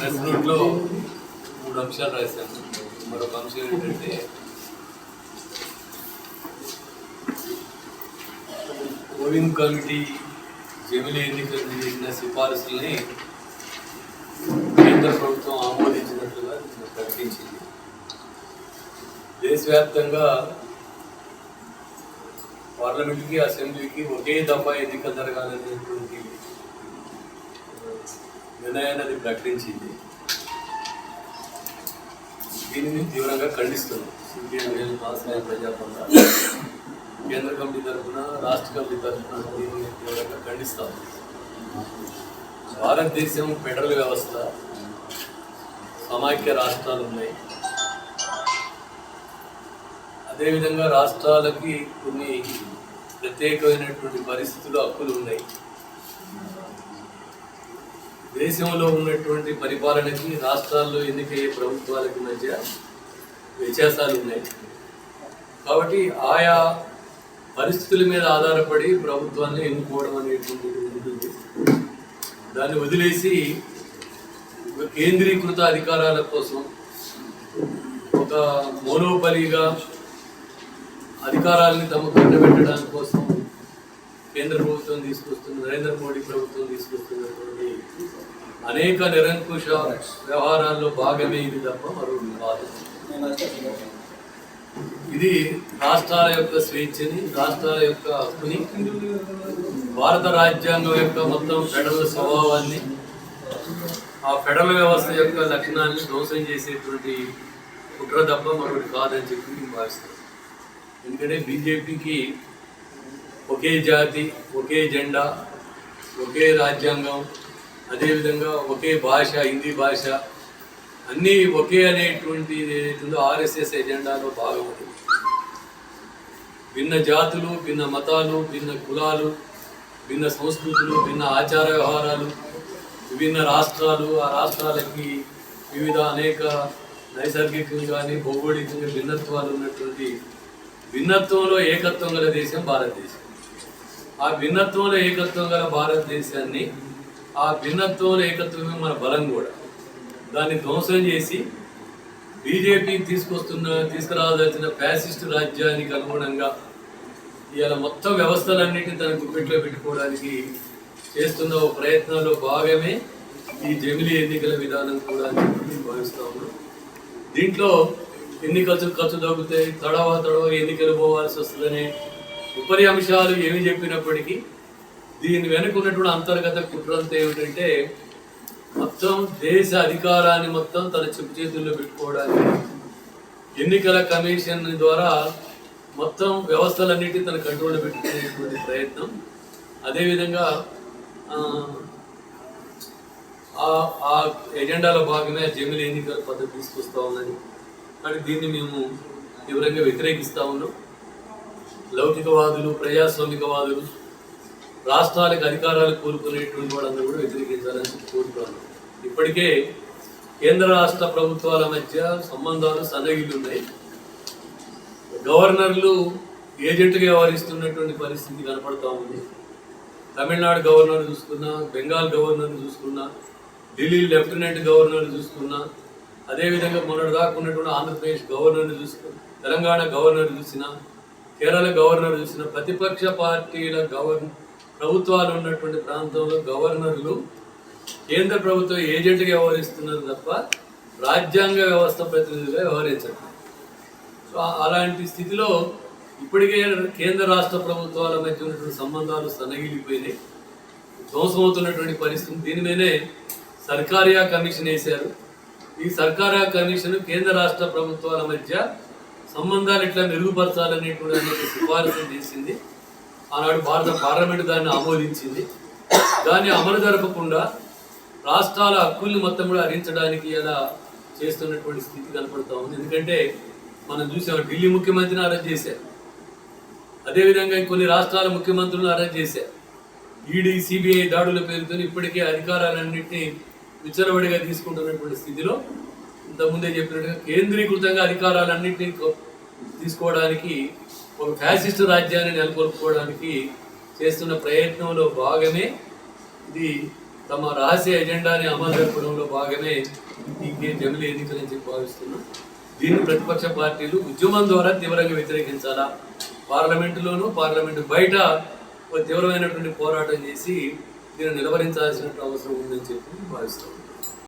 Press నోట్లో మూడు అంశాలు రాశాను. మరొక అంశం ఏంటంటే పోలింగ్ కమిటీ జమిలీ ఎన్నికలు చేసిన సిఫారసుల్ని కేంద్ర ప్రభుత్వం ఆమోదించినట్లుగా ప్రకటించింది. దేశవ్యాప్తంగా పార్లమెంట్కి అసెంబ్లీకి ఒకే దఫా ఎన్నికలు జరగాలనేటువంటి నిర్ణయాన్ని ప్రకటించింది. దీనిని తీవ్రంగా ఖండిస్తున్నాం సిపిఎం ఆశ్రయ కేంద్ర కమిటీ తరఫున రాష్ట్ర కమిటీ తరఫున దీనిని తీవ్రంగా ఖండిస్తాం భారతదేశం ఫెడరల్ వ్యవస్థ సమాఖ్య రాష్ట్రాలు ఉన్నాయి. అదేవిధంగా రాష్ట్రాలకి కొన్ని ప్రత్యేకమైనటువంటి పరిస్థితులు హక్కులు ఉన్నాయి. దేశంలో ఉన్నటువంటి పరిపాలనకి రాష్ట్రాల్లో ఎన్నికయ్యే ప్రభుత్వాలకి మధ్య వ్యత్యాసాలు ఉన్నాయి. కాబట్టి ఆయా పరిస్థితుల మీద ఆధారపడి ప్రభుత్వాన్ని ఎన్నుకోవడం అనేటువంటిది ఉంటుంది. దాన్ని వదిలేసి కేంద్రీకృత అధికారాల కోసం ఒక మోనోపలిగా అధికారాలని తమ పెట్టడం కోసం కేంద్ర ప్రభుత్వం తీసుకొస్తున్న నరేంద్ర మోడీ ప్రభుత్వం తీసుకొస్తున్నటువంటి అనేక నిరంకుశ వ్యవహారాల్లో భాగమే ఇది తప్ప మరో వివాదం ఇది రాష్ట్రాల యొక్క స్వేచ్ఛని రాష్ట్రాల యొక్క హక్కుని భారత రాజ్యాంగం యొక్క మొత్తం ఫెడరల్ స్వభావాన్ని ఆ ఫెడరల్ వ్యవస్థ యొక్క లక్షణాన్ని ధ్వంసం చేసేటువంటి కుట్ర తప్ప మరొకటి కాదని చెప్పి నేను భావిస్తాను ఎందుకంటే బీజేపీకి ఒకే జాతి ఒకే జెండా ఒకే రాజ్యాంగం అదేవిధంగా ఒకే భాష హిందీ భాష అన్నీ ఒకే అనేటువంటి ఏదైతుందో ఆర్ఎస్ఎస్ ఎజెండాలో భాగం భిన్న జాతులు భిన్న మతాలు భిన్న కులాలు భిన్న సంస్కృతులు భిన్న ఆచార వ్యవహారాలు విభిన్న రాష్ట్రాలు ఆ రాష్ట్రాలకి వివిధ అనేక నైసర్గికంగా కానీ భౌగోళికంగా భిన్నత్వాలు ఉన్నటువంటి భిన్నత్వంలో ఏకత్వం గల దేశం భారతదేశం. ఆ భిన్నత్వంలో ఏకత్వం గల భారతదేశాన్ని ఆ భిన్నత్వం ఏకత్వమే మన బలం కూడా. దాన్ని ధ్వంసం చేసి బీజేపీ తీసుకొస్తున్న తీసుకురావాల్సిన ఫ్యాసిస్ట్ రాజ్యానికి అనుగుణంగా ఇవాళ మొత్తం వ్యవస్థలన్నింటినీ తన గుప్పెట్లో పెట్టుకోవడానికి చేస్తున్న ఒక ప్రయత్నంలో భాగమే ఈ జమిలీ ఎన్నికల విధానం కూడా అని చెప్పి నేను భావిస్తా దీంట్లో ఎన్ని ఖర్చు ఖర్చు తగ్గుతాయి తడవ తడవ ఎన్నికలు పోవాల్సి వస్తుందనే ఉపరి అంశాలు ఏమి చెప్పినప్పటికీ దీని వెనుక ఉన్నటువంటి అంతర్గత కుట్రంతా ఏమిటంటే మొత్తం దేశ అధికారాన్ని మొత్తం తన చెప్పు చేతుల్లో పెట్టుకోవడానికి ఎన్నికల కమిషన్ ద్వారా మొత్తం వ్యవస్థలన్నిటి తన కంట్రోల్లో పెట్టుకునేటువంటి ప్రయత్నం. అదేవిధంగా ఆ, ఆ- ఎజెండాలో భాగమే జమిలి ఎన్నికల పద్ధతి తీసుకొస్తా ఉందని కానీ దీన్ని మేము తీవ్రంగా వ్యతిరేకిస్తూ ఉన్నాం. లౌకికవాదులు ప్రజాస్వామికవాదులు రాష్ట్రాలకు అధికారాలు కోరుకునేటువంటి వాళ్ళందరూ కూడా వ్యతిరేకించాలని కోరుతున్నాను. ఇప్పటికే కేంద్ర రాష్ట్ర ప్రభుత్వాల మధ్య సంబంధాలు సన్నగిలు ఉన్నాయి. గవర్నర్లు ఏజెంట్గా వ్యవహరిస్తున్నటువంటి పరిస్థితి కనపడతా ఉంది. తమిళనాడు గవర్నర్ చూసుకున్నా బెంగాల్ గవర్నర్ చూసుకున్నా ఢిల్లీ లెఫ్టినెంట్ గవర్నర్ చూసుకున్నా అదేవిధంగా మొన్నటి దాకా ఉన్నటువంటి ఆంధ్రప్రదేశ్ గవర్నర్ని చూసుకున్నా తెలంగాణ గవర్నర్ చూసినా కేరళ గవర్నర్ చూసిన ప్రతిపక్ష పార్టీల గవర్న ప్రభుత్వాలు ఉన్నటువంటి ప్రాంతంలో గవర్నర్లు కేంద్ర ప్రభుత్వం ఏజెంట్గా వ్యవహరిస్తున్నారు తప్ప రాజ్యాంగ వ్యవస్థ ప్రతినిధులుగా వ్యవహరించట్లేదు. సో అలాంటి స్థితిలో ఇప్పటికే కేంద్ర రాష్ట్ర ప్రభుత్వాల మధ్య ఉన్నటువంటి సంబంధాలు సన్నగిలిపోయినాయి ధ్వంసమవుతున్నటువంటి పరిస్థితి. దీని మీదే సర్కారియా కమిషన్ వేశారు. ఈ సర్కారియా కమిషన్ కేంద్ర రాష్ట్ర ప్రభుత్వాల మధ్య సంబంధాలు ఎట్లా మెరుగుపరచాలనేటువంటి అనేక సిఫారసులు చేసింది. ఆనాడు భారత పార్లమెంట్ దాన్ని ఆమోదించింది. దాన్ని అమలు జరపకుండా రాష్ట్రాల హక్కుల్ని మొత్తం కూడా హరించడానికి అలా చేస్తున్నటువంటి స్థితి కనపడతా ఉంది. ఎందుకంటే మనం చూసాం ఢిల్లీ ముఖ్యమంత్రిని అరెస్ట్ చేశారు. అదేవిధంగా కొన్ని రాష్ట్రాల ముఖ్యమంత్రులను అరెస్ట్ చేశారు. ఈడీ సిబిఐ దాడుల పేరుతో ఇప్పటికే అధికారాలన్నింటినీ విచ్చలవిడిగా తీసుకుంటున్నటువంటి స్థితిలో ఇంతకుముందే చెప్పినట్టుగా కేంద్రీకృతంగా అధికారాలన్నింటినీ తీసుకోవడానికి ఒక ఫ్యాసిస్ట్ రాజ్యాన్ని నెలకొల్పుకోవడానికి చేస్తున్న ప్రయత్నంలో భాగమే ఇది తమ రహస్య ఎజెండాని అమలు జరపడంలో భాగమే ఈ జమిలి ఎన్నికలని చెప్పి భావిస్తున్నాం. దీన్ని ప్రతిపక్ష పార్టీలు ఉద్యమం ద్వారా తీవ్రంగా వ్యతిరేకించాలా? పార్లమెంటులోనూ పార్లమెంటు బయట ఒక తీవ్రమైనటువంటి పోరాటం చేసి దీన్ని నిలవరించాల్సినటువంటి అవసరం ఉందని చెప్పి భావిస్తాం